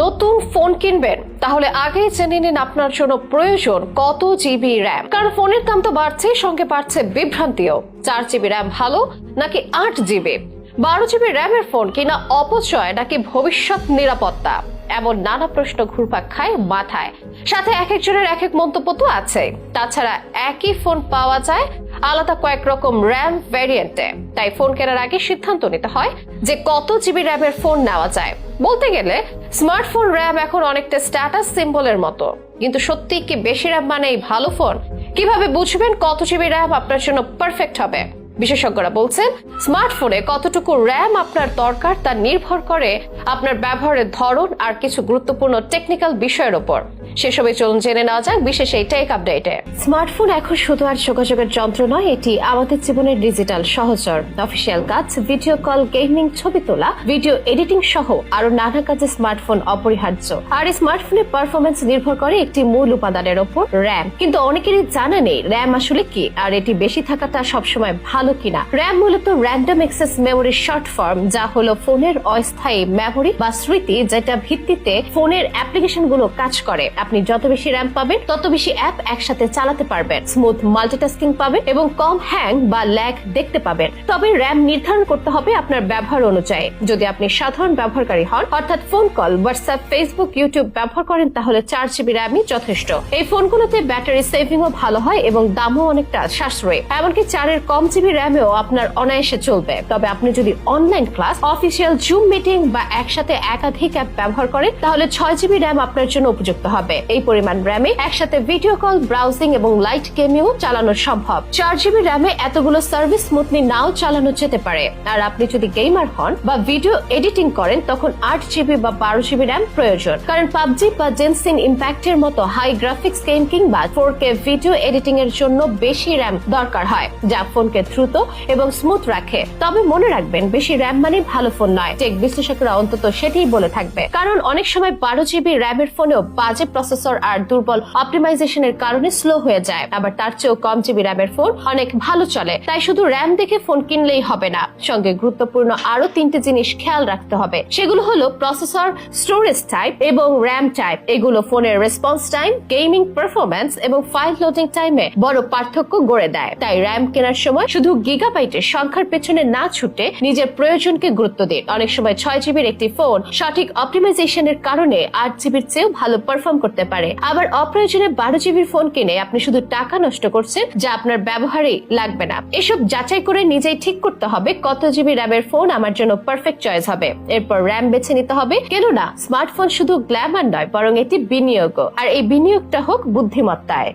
নতুন ফোন কিনবেন, তাহলে আগেই জেনে নিন আপনার জন্য প্রয়োজন কত জিবি র্যাম কারণ ফোনের দাম তো বাড়ছে সঙ্গে বাড়ছে বিভ্রান্তিও। চার জিবি র্যাম ভালো নাকি আট জিবি বারো জিবি র্যামের ফোন কিনা অপচয় নাকি ভবিষ্যৎ নিরাপত্তা? এমন নানা প্রশ্ন ঘুরপাক খায় মাথায়। সাথে এক একজনের এক এক মন্তব্য তো আছে। তাছাড়া একই ফোন পাওয়া যায় আলাদা কয়েক রকম র্যাম ভ্যারিয়েন্টে। তাই ফোন কেনার আগে সিদ্ধান্ত নিতে হয় যে কত জিবি র্যামের ফোন নেওয়া যায়। বলতে গেলে, স্মার্টফোন র্যাম এখন অনেকটা স্ট্যাটাস সিম্বলের মতো। কিন্তু সত্যি কি বেশি র্যাম মানেই ভালো ফোন? কীভাবে বুঝবেন কত জিবি র্যাম আপনার জন্য পারফেক্ট হবে? বিশেষজ্ঞরা বলছেন, স্মার্টফোনে কতটুকু র্যাম আপনার দরকার তা নির্ভর করে আপনার ব্যবহারের ধরন আর কিছু গুরুত্বপূর্ণ টেকনিক্যাল বিষয়ের উপর সেসবে চলুন জেনে নেওয়া যাক বিশেষ এই টেক আপডেটে। স্মার্টফোন এখন শুধু আর যোগাযোগের যন্ত্র নয়, এটি আমাদের জীবনের ডিজিটাল সহচর। অফিসিয়াল কাজ, ভিডিও কল, গেমিং, ছবি তোলা, ভিডিও এডিটিং সহ আরও নানা কাজে স্মার্টফোন অপরিহার্য। আর এই স্মার্টফোনের পারফরমেন্স নির্ভর করে একটি মূল উপাদানের ওপর র্যাম। কিন্তু অনেকেরই জানা নেই র্যাম আসলে কি, আর এটি বেশি থাকাটা সবসময় ভালো কিনা। র্যাম মূলত র্যান্ডম এক্সেস মেমোরির শর্ট ফর্ম যা হলো ফোনের অস্থায়ী মেমোরি বা স্মৃতি, যেটা ভিত্তিতে ফোনের অ্যাপ্লিকেশনগুলো কাজ করে। আপনি যত বেশি র্যাম পাবেন, তত বেশি অ্যাপ একসাথে চালাতে পারবেন। স্মুথ মাল্টিটাস্কিং পাবেন এবং কম হ্যাং বা ল্যাগ দেখতে পাবেন। তবে র্যাম নির্ধারণ করতে হবে আপনার ব্যবহার অনুযায়ী। যদি আপনি সাধারণ ব্যবহারকারী হন, অর্থাৎ phone call WhatsApp Facebook YouTube ব্যবহার করেন, তাহলে চার জিবি র্যামই যথেষ্ট। এই ফোনগুলোতে ব্যাটারি সেভিং ও ভালো হয় এবং দামও অনেকটা সাশ্রয়ী। এমনকি চারের কম জিবি র্যামেও আপনার অনায়াসে চলবে। তবে আপনি যদি online class official Zoom meeting বা একসাথে একাধিক অ্যাপ ব্যবহার করেন, তাহলে ছয় জিবি র্যাম আপনার জন্য উপযুক্ত হবে। এই পরিমাণ র্যামে একসাথে ভিডিও কল ব্রাউজিং এবং লাইট গেমিংও চালানো সম্ভব। চার জিবি র্যামে এতগুলো সার্ভিস স্মুথলি নাও চালানো যেতে পারে। আর আপনি যদি গেমার হন বা ভিডিও এডিটিং করেন, তখন আট জিবি বা বারো জিবি র্যাম প্রয়োজন। কারণ পাবজি বা জেনসিন ইম্প্যাক্টের মতো হাই গ্রাফিক্স গেম কিংবা ফোর কে ভিডিও এডিটিং এর জন্য বেশি র্যাম দরকার হয়। যা ফোনকে দ্রুত এবং স্মুথ রাখে। তবে মনে রাখবেন, বেশি র্যাম মানে ভালো ফোন নয়। টেক বিশ্লেষকরা অন্তত সেটাই বলে থাকবে। কারণ অনেক সময় বারো জিবি র্যামের ফোনেও বাজে প্রসেসর আর দুর্বল অপটিমাইজেশনের কারণে স্লো হয়ে যায়। আবার তার চেয়েও কম জিবি র্যামের ফোন অনেক ভালো চলে। তাই শুধু র্যাম দেখে ফোন কিনলেই হবে না। সঙ্গে গুরুত্বপূর্ণ আরও তিনটে জিনিস খেয়াল রাখতে হবে। সেগুলো হলো প্রসেসর স্টোরেজ টাইপ এবং র্যাম টাইপ এগুলো ফোনের রেসপন্স টাইম গেমিং পারফরমেন্স এবং ফাইল লোডিং টাইমে বড় পার্থক্য গড়ে দেয়। তাই র্যাম কেনার সময় শুধু গিগাবাইটের সংখ্যার পেছনে না ছুটে নিজের প্রয়োজনকে গুরুত্ব দিন। অনেক সময় ছয় জিবির একটি ফোন সঠিক অপটিমাইজেশনের কারণে আট জিবির চেয়েও ভালো পারফর্ম করতে পারে। আবার অপ্রয়োজনে বারো জিবির ফোন কিনে আপনি শুধু টাকা নষ্ট করছেন যা আপনার ব্যবহারেই লাগবে না। এসব যাচাই করে নিজেই ঠিক করতে হবে কত জিবি র্যামের ফোন আমার জন্য পারফেক্ট চয়েস হবে। এরপর র্যাম বেছে নিতে হবে। কেননা স্মার্টফোন শুধু গ্ল্যামার নয়, বরং এটি বিনিয়োগও। আর এই বিনিয়োগটা হোক বুদ্ধিমত্তায়।